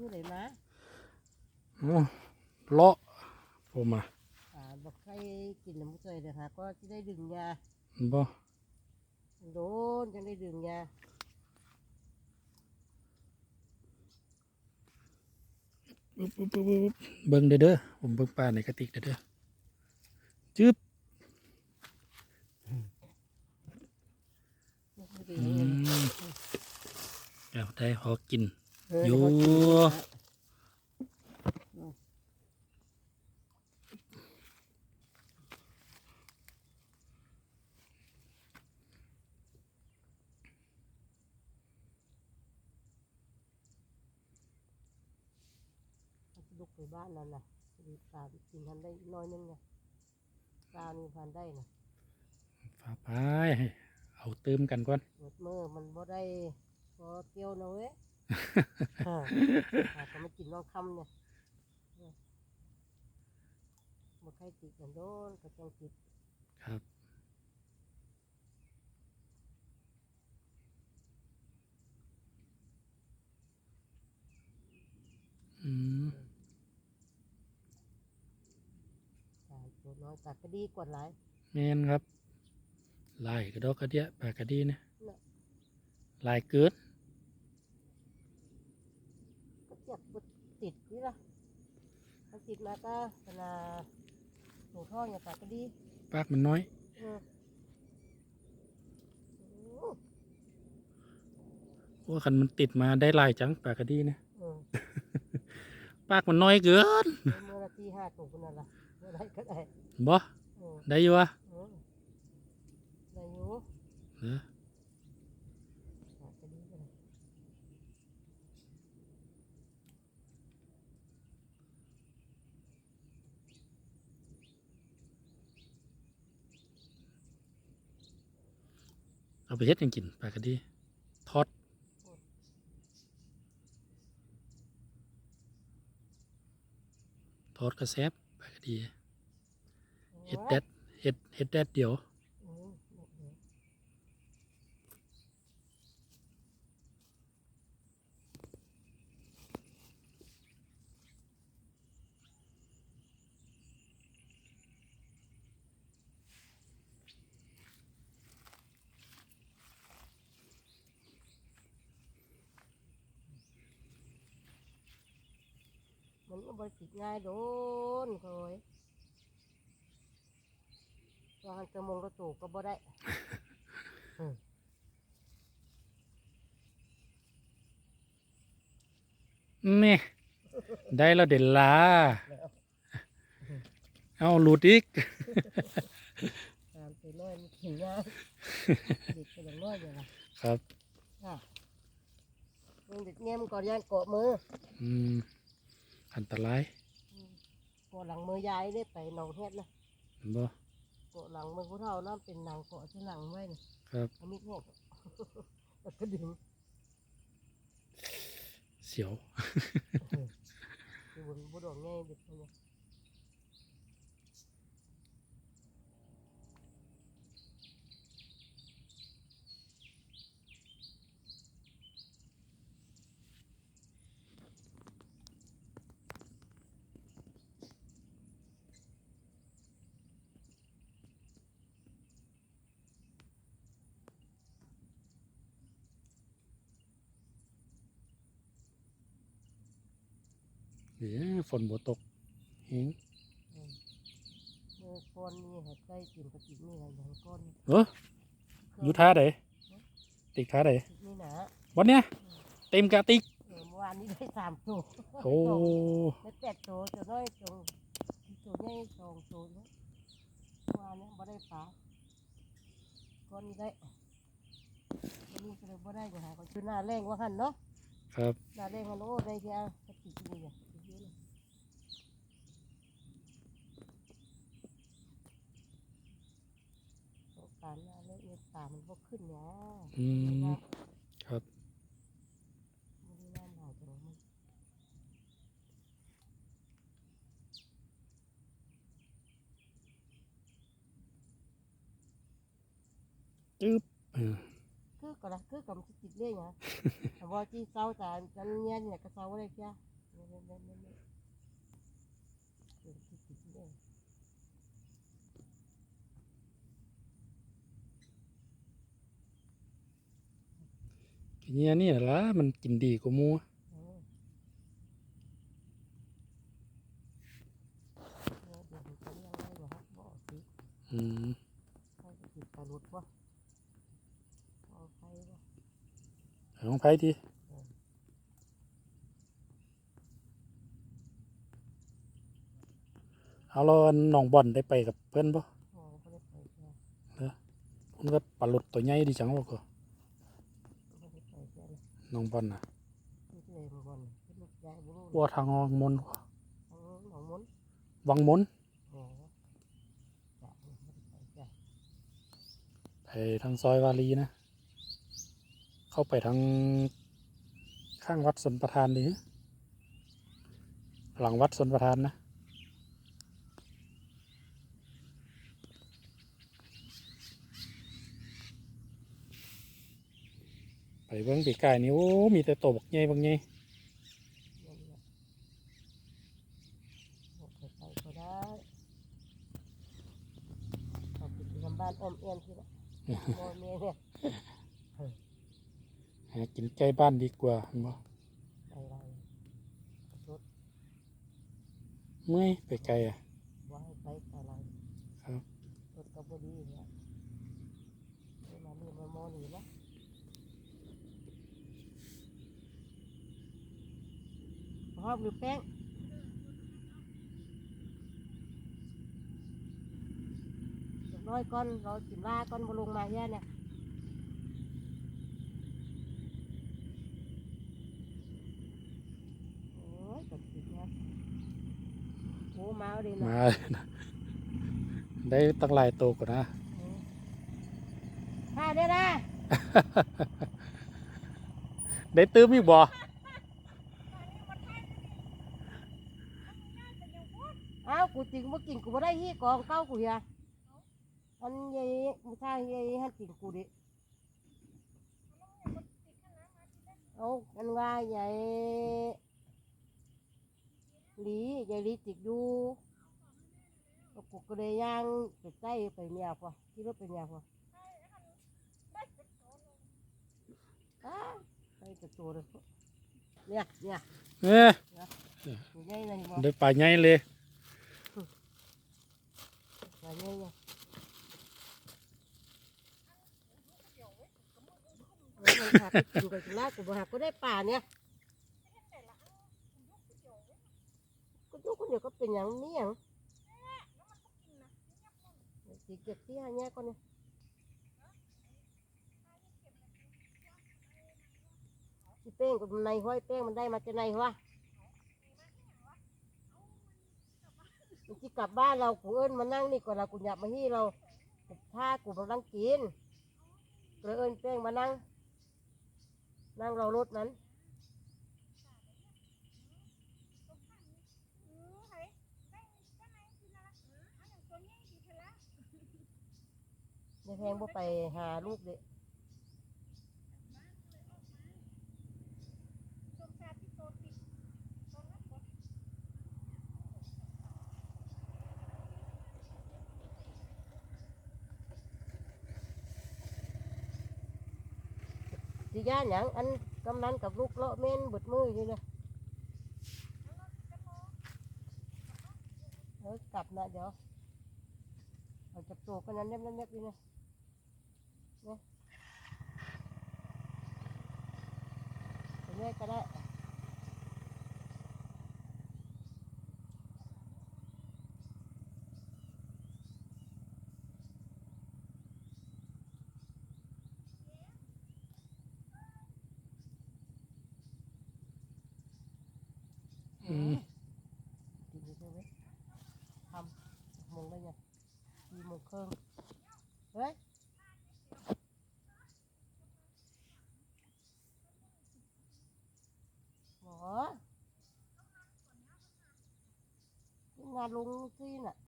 ชื่ออะไรนะโอ้เลาะผมอะอ่าบอกใครกินน้ำใจเลยค่ะก็จะได้ดึงยาบ่โดนจะได้ดึงยาปึ๊บปึ๊บปึ๊บปึ๊บเบิ่งเด้อเด้อผมเบิ่งปลาในกระติกเด้อเด้อจึ๊บไม่ดีอืมเอาได้พอกินเอออยู่เดี๋วเขากินนะเอาไปลุกไปบ้านนั่นน่ะดีปลากินทันได้น้อยนึงไงปลานี่พันได้นะฝาไปให้เอาเติมกันก่อนหมดมือมันบ่ได้พอเกี่ยวนะเว้ย ฮะหาก็มากินน้องคำเนี่ยเนี่ยบ่ใครติดกันโดนก็จังติดครับอืมปลาตัวน้อยปลาก็ดีกว่าหลายแม่นครับลายกระดอกกระเดียปลากระดีนะน่ะลายเกิด ก็เจ็บบ่ติดนี่ล่ะมันติดมาก็ขนาดหนูท่ออย่างปลาก็ดีปากมันน้อยเออโอ้ว่าคันมันติดมาได้ลายจังปลากระดีนะเออปากมันน้อยเกินเมื่อนาทีห้าตัวคนนั้นล่ะเมื่อไรก็ได้บ่เออได้อยู่วะเออได้อยู่ เออ ปลาก็ดีก็ได้ เอาไปเฮ็ดยังกินปลากระดีทอดทอดกระแซบปลากระดีเฮ็ดแดดเฮ็ดเฮ็ดแดดเดียว อืมเดี๋ยว มันก็บริติดง่ายโดนคอยตอนจะมงกระตูกก็บ่ได้แม่ได้แล้วเด่นลา เอาหลุดอีก ตามไปน้อยมันถึงง่ายเด็กไปอย่างน้อยอย่างไรครับอะมึงเด็กเงี้ยมนก่อนย่างเกาะมือ อืม อันตรายเกาะหลังมือยายได้ไปหนองเฮ็ดนะเห็นบ่เกาะหลังมือผู้เฒ่านั่นเป็นหนังเกาะที่หลังไว้นี่ครับเอามิดแหกแล้วก็ดึงเสียวอยู่บนบุดงง่ายเด็กเนี่ย เดี๋ยวฝนบ่ตกเฮงเมื่อก้อนนี่ให้ใกล้กินกระติกนี่ให้อย่างก้อนเอออยู่ท่าใดติกท่าใดนี่นะวันเนี้ยเต็มกระติกเออเมื่อวานนี้ได้สามตัวโอ้ได้แปดตัวจะน้อยตัวตัวใหญ่สองตัวเนาะเมื่อวานเนี้บ่ได้ปลาก้อนนี้ได้วันนี้ก็เลยบ่ได้จะหาก็คือหน้าแรงว่าหันเนาะครับหน้าแรงมันโอ้ได้ที่อะกระติกนี่เนี่ย เยอะเลยโอกาสหน้าแรงเนี่ยตามันบ่ขึ้นเนาะอืมครับไม่ได้น้ำหายจังมันจึ๊บเออคือก็ละคือกับสิติดเรื่องฮะแต่ว่าที่เศร้าแต่จันเงี้ยเนี่ยก็เศร้าอะไรแก่เนี่ยเนี่ยเนี่ยเนี่ยเนี่ยคือสิติดเรื่อง กิน เนี้ยนี่ล่ะมันกินดีกว่าหมูเออเนี่ยเดี๋ยวมันจะเลี้ยงได้เหรอครับบอกสิอืมเขาจะติดปลาหลุดวะเอาไปวะของไผที่เอาเราน้องบอลได้ไปกับเพื่อนปะโอ้ไม่ได้ไปแค่ผมก็ปลาหลุดตัวใหญ่ดีจังวะก็ ไม่ได้ไปแค่เลย น้องบอลนะว่าทางวังมนต์เองมนวังมนไปทางซอยวารีนะ เข้าไปทางข้างวัดสนประทานดีหลังวัดสนประทานนะ ไปเบิ้งปีกายนี่โอ้ มีแต่โตวบักใหญ่บักใหญ่เดี๋ยวเนี่ยโอ้ไปไปก็ได้เอาไปทำบ้านอ้อมเอียนที่ละโมเมเนี่ยหากินใกล้บ้านดีกว่าเห็นบ่ไปไรรถเมื่อยไปไกลอะว่าให้ไปไปไรครับรถก็บดีเนี่ยไปมานี่มาโมนี่ละ หอบหรือแป้งเรียบร้อยก่อนเราจิมลาก่อนมาลงมาแย่เนี่ยโอ้ยตัดสินนะโอ้มาเอาดีนะมา ได้ตั้งหลายโตวกว่านะค่ะเด้อนะได้ตื้มอีกบ่ เอ้า กูจริงบ่กินกูบ่ได้ฮีกองเก้ากูเฮียอันใหญ่ผู้ชายใหญ่หันกินกูดิเอาอันว่าใหญ่หลีใหญ่หลีติดอยู่เอากูก็เลยย่างไปใกล้ไปเมียพอที่รถไปเมียพออ้าวไปกระตัวเลยเนี่ยเนี่ยเอ้ยตัวใหญ่เลยบ่ได้ปลาใหญ่เลย ตัวใหญ่เนี่ยเออมันหักกูกับจุฬากูบ่หักก็ได้ป่าเนี่ยก็ยุคนเดียวก็เป็นอย่างนี้อย่างสีเก็บที่หาเนี่ยก่อนเนี่ยที่เป้งกับในห้อยเป้งมันได้มาจากไหนวะมันจะกลับบ้านเรากูเอิ้นมานั่งนี่ก่อนเรากูอยากมาที่เราถ้ากูมานั่งกินก็เลยเอิ้นแป้งมานั่ง นั่งเรารถนั้นในแพงบ่ไปหาลูกเด็ก สิย่านหยังอันกำนันกับลูกเลาะเม่นบดมืออยู่เนี่ยเออกลับนะเดี๋ยวเราจับตัวกันนั้นเล็บๆๆอยู่เนี่ยเนี่ยไปเรื่อยก็ได้ อืมกินไปเลยทำโมงได้